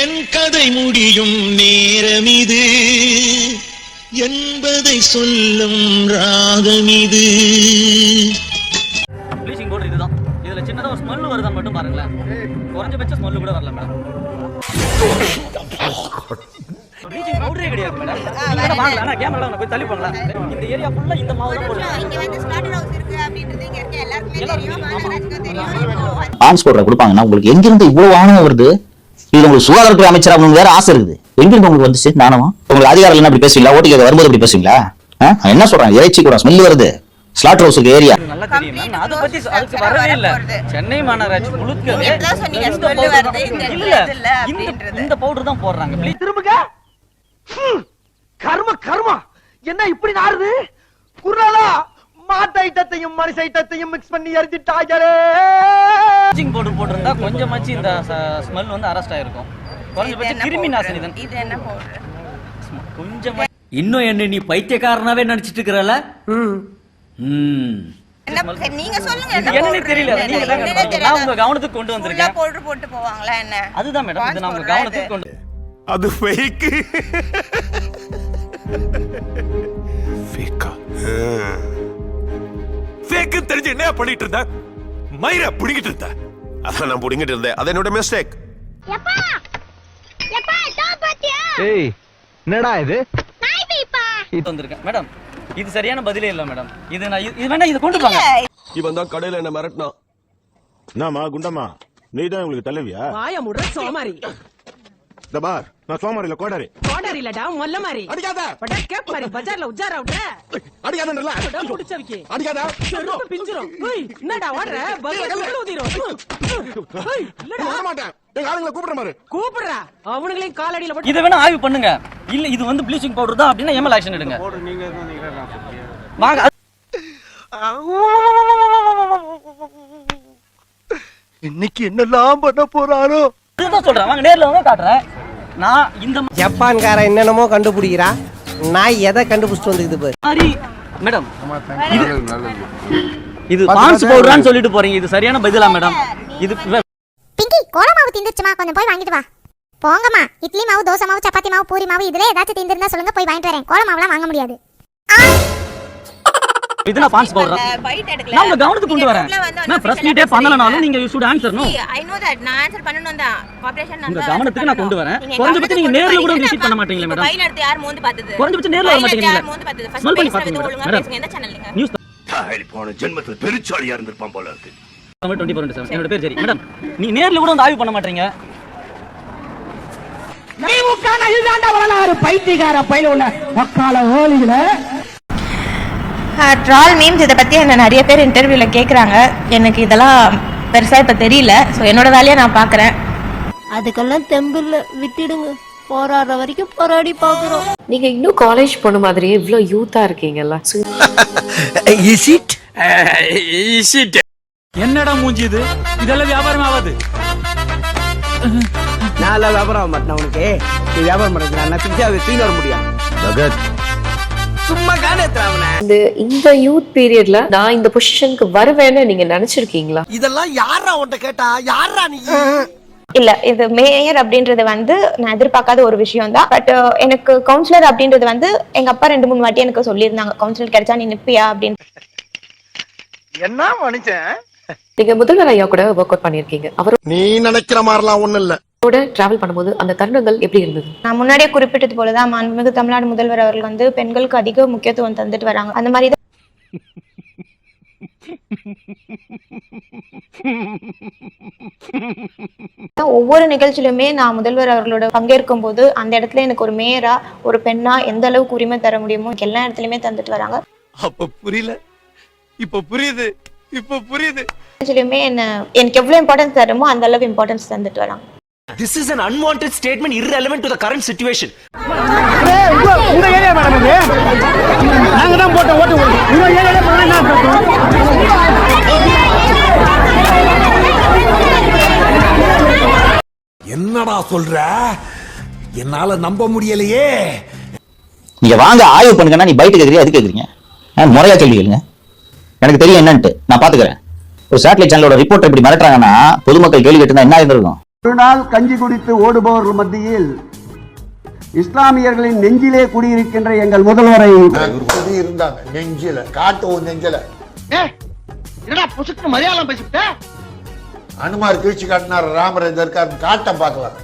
என் கதை முடியும் நேரம் இது என்பதை சொல்லும் ராகம் இது ப்ளீச்சிங் பவுடர் இதுதான். இதுல சின்னதா ஒரு ஸ்மெல் வருதா மட்டும் பாருங்களேன். குறைஞ்சபட்ச ஸ்மெல் கூட வரல மேடம். ப்ளீச்சிங் பவுடரே கிடையாது மேடம். நீங்க வாங்கலாம் ஆனா கேமரா போய் தள்ளி பண்ணலாம் இந்த ஏரியா ஃபுல்லா இந்த மாவு தான் போடுறாங்க. இங்க வந்து ஸ்லாட்டர் ஹவுஸ் இருக்கு அப்படின்றது இங்க இருக்க எல்லாருக்குமே தெரியும். மாநகராட்சிக்கும் தெரியும். ஆன்ஸ் போடுற கொடுப்பாங்கன்னா உங்களுக்கு எங்கிருந்து இவ்வளவு ஆணவம் வருது? இது உங்களுக்கு சுகாதாரத்துறை அமைச்சர் அப்படின்னு வேற ஆசை இருக்குது. எங்கிருந்து உங்களுக்கு வந்துச்சு? நாணமா உங்களுக்கு அதிகாரம் அப்படி பேசுவீங்களா? ஓட்டு கேட்க வரும்போது அப்படி பேசுவீங்களா? என்ன சொல்றேன்? இறைச்சி கூட ஸ்மெல் வருது. ஸ்லாட் ஹவுஸுக்கு ஏரியா இது நல்லா தெரியும்? மேம் நான் அதை பத்தி அதுக்கு வரவே இல்ல. சென்னை மாநகராட்சி முழுக்க நீங்க இப்பதான் சொன்னீங்க, smell வருது, இந்த இல்ல இடத்துல இது இல்ல இந்த அப்படின்றது. இந்த பவுடர் தான் போடுறாங்க. ப்ளீச் திரும்புங்க. ஹம், கர்ம கர்மா. என்ன இப்படி நாறுது? குரலா? மாட்டு ஐட்டத்தையும் மனுஷ ஐட்டத்தையும் மிக்ஸ் பண்ணி எரிஞ்சிட்டாங்களே ப்ளீச்சிங் பவுடர் போட்டிருந்தா கொஞ்சமாச்சு இந்த ஸ்மெல் வந்து அரெஸ்ட் ஆயிருக்கும். இது குறைஞ்சபட்ச என்ன கிருமி? நாசினி தான். இது என்ன பவுடர் கொஞ்சமா இன்னும் என்ன நீ பைத்தியக்காரனாவே நினைச்சிட்டு இருக்கிறல? ம். நீங்க சொல்லுங்க என்ன? தெரியல? நான் உங்க கவனத்துக்கு கொண்டு வந்திருக்கேன். powder போட்டு போவாங்களா என்ன? அதுதான் மேடம் இது நான் உங்க Ponds கவனத்துக்கு powder-ஆ கொண்டு அது ஃபேக் ஃபேக்கா ஃபேக் தெரிஞ்சு என்ன பண்ணிட்டு இருந்த மயிர புடிங்கிட்டு இருந்த. அதான் நான் புடிங்கிட்டு இருந்தேன். அது என்னோட மிஸ்டேக் ஏய் என்னடா இது? இது வந்திருக்கேன். மேடம் இது சரியான பதிலே இல்ல மேடம். இது நான் இது- இது வேணா இது கொண்டு போங்க இவன் தான் கடையில என்ன மிரட்டினான் என்னம்மா குண்டம்மா? நீ தான் உங்களுக்கு தலைவியா வாய முடுற சோமாரி. இந்த பார். நான் சோமாரில கோடாரி. கோடர் இல்லடா மொல்ல மாதிரி. அடிக்காத. பட கேப் மாதிரி பஜார்ல உஜாரா விட்ற. அடிக்காதன்றல பட புடிச்சவிக்கி அடிக்காத. செருப்பு பிஞ்சிரும். ஏய் என்னடா ஓடுற? பஸ் ஊதிரும் ஏய் இல்லடா. வர மாட்டேன் எங்க ஆளுங்களை கூப்பிடுற மாதிரி. கூப்பிடுறா. அவனுங்களையும் காலடியில போட்டு இதை வேணா ஆய்வு பண்ணுங்க. இல்ல இது வந்து ப்ளீச்சிங் பவுடர் தான் அப்படின்னா எம்எல் ஆக்ஷன் எடுங்க. வாங்க அது- இன்னைக்கு என்னெல்லாம் பண்ண போறாரோ அதுதான் சொல்றேன். வாங்க நேர்ல வந்து காட்டுறேன். நான் இந்த ஜப்பான்கார என்னென்னமோ கண்டுபிடிக்கிறா. நான் எதை கண்டுபிடிச்சிட்டு வந்துக்குது பாரு. மாதிரி. மேடம் இது இது பான்ஸ் பவுடரான்னு சொல்லிட்டு போறீங்க. இது சரியான பதிலா மேடம்? இது பிங்கி கோல மாவு திந்துச்சுமா கொஞ்சம் போய் வாங்கிட்டு வா. போங்கம்மா. இட்லி மாவு தோசை மாவு சப்பாத்தி மாவு பூரி மாவு இதுல ஏதாச்சும் திந்திருந்தா சொல்லுங்க போய் வாங்கிட்டு வரேன். கோல மாவுலாம் வாங்க முடியாது. இது நான் பான்ஸ் பவுடர் பைட் எடுக்கல. நான் உங்க கவனத்துக்கு கொண்டு வரேன் நான் பிரஸ் மீட்டே பண்ணலனாலும் நீங்க you should answer no I know that நான் ஆன்சர் பண்ணனும் தான் கார்ப்பரேஷன் உங்க கவனத்துக்கு நான் கொண்டு வரேன். குறைஞ்சபட்சம் நீங்க நேர்ல கூட விசிட் பண்ண மாட்டீங்களா மேடம்? பையில எடுத்து யார் மோந்து பார்த்தது குறைஞ்சபட்சம் நேர்ல வர மாட்டீங்களா? யார் மோந்து பார்த்தது பண்ணி ஃபர்ஸ்ட் மேடம்? எந்த சேனல் நீங்க நியூஸ் போன ஜென்மத்துல பெருச்சாலியா இருந்திருப்பான் போல இருக்கு. டுவெண்ட்டி ஃபோர் செவன் என்னோட பேர் சரி மேடம் நீ நேர்ல கூட வந்து ஆய்வு பண்ண மாட்டீங்க. திமுக இதுதான்டா வரலாறு. பைத்தியக்கார பையில உள்ள மக்கால ஓலிகள. ட்ரால் மீம்ஸ் இதை பற்றி என்ன நிறைய பேர் இன்டர்வியூவில் கேட்குறாங்க எனக்கு இதெல்லாம் பெருசாக இப்போ தெரியல. ஸோ என்னோட வேலையை நான் பார்க்குறேன் அதுக்கெல்லாம் தெம்பில்ல. விட்டுடுங்க. போராடுற வரைக்கும் போராடி பாக்குறோம் நீங்க இன்னும் காலேஜ் பொண்ணு மாதிரியே இவ்ளோ யூத்தா இருக்கீங்கல்ல. So, இஸ் இட் என்னடா மூஞ்சி இது? இதெல்லாம் வியாபாரம் ஆகாது. நான் வியாபாரம் ஆக மாட்டேன் உனக்கு. நீ வியாபாரம் பண்ணுறது நான் அதை தூக்கி வர முடியும் சும்மா அவனை இந்த இந்த யூத் பீரியட்ல நான் இந்த பொசிஷனுக்கு வருவேன்னு நீங்க நினைச்சிருக்கீங்களா? இதெல்லாம் யாரா உன்கிட்ட கேட்டா? யாரா நீ? இல்லை இது மேயர் அப்படின்றது வந்து நான் எதிர்பார்க்காத ஒரு விஷயம் தான் பட் எனக்கு கவுன்சிலர் அப்படின்றது வந்து எங்கள் அப்பா ரெண்டு மூணு வாட்டி எனக்கு சொல்லியிருந்தாங்க. கவுன்சிலர் கிடைச்சா நீ நிற்பியா அப்படின்னு. என்ன மனுஷன்? நீங்க முதல்வர் ஐயா கூட ஒர்க் அவுட் பண்ணிருக்கீங்க அவரோட நீ நினைக்கிற மாதிரிலாம் ஒண்ணு இல்ல. டிராவல் பண்ணும்போது அந்த தருணங்கள் எப்படி இருந்தது? நான் முன்னாடியே குறிப்பிட்டது போல தான் மாண்புமிகு தமிழ்நாடு முதல்வர் அவர்கள் வந்து பெண்களுக்கு அதிக முக்கியத்துவம் தந்துட்டு வராங்க. அந்த மாதிரி தான் ஒவ்வொரு நிகழ்ச்சியிலுமே நான் முதல்வர் அவர்களோட பங்கேற்கும் போது அந்த இடத்துல எனக்கு ஒரு மேயரா ஒரு பெண்ணா எந்த அளவுக்கு உரிமை தர முடியுமோ எல்லா இடத்துலயுமே தந்துட்டு வராங்க. அப்ப புரியல. இப்ப புரியுது. இப்ப புரியுது. நிகழ்ச்சியிலுமே என்ன எனக்கு எவ்வளவு இம்பார்ட்டன்ஸ் தருமோ அந்த அளவு இம்பார்ட்டன்ஸ் தந்துட்டு வராங்க. This is an unwanted statement irrelevant to the current situation. உங்க ஏரியா மேடம் இது. நாங்க தான் போட்ட ஓட்டு உங்க ஏரியால போனா என்ன? என்னடா சொல்ற? என்னால நம்ப முடியலையே. நீங்க வாங்க ஆய்வு பண்ணுங்கன்னா நீ பைட்டு கேக்குறீங்க அது கேக்குறீங்க முறையா கேள்வி கேளுங்க. எனக்கு தெரியும் என்னன்ட்டு. நான் பாத்துக்கிறேன். ஒரு சேட்டலைட் சேனலோட ரிப்போர்ட் இப்படி மிரட்டுறாங்கன்னா பொதுமக்கள் கேள்வி கேட்டு என்ன இருந்திருக்கும் ஒரு நாள் கஞ்சி குடித்து ஓடுபவர்கள் மத்தியில் இஸ்லாமியர்களின் நெஞ்சிலே குடியிருக்கின்ற எங்கள் முதல்வரை இருந்தாங்க நெஞ்சில காட்டு நெஞ்சில. என்னடா புசுக்கு மலையாளம் பேசிவிட்ட அனுமார் கிழிச்சு காட்டினார் ராமர் இருக்காரு காட்ட பார்க்கலாம்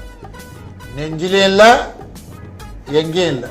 நெஞ்சிலே இல்ல எங்கேயும் இல்லை.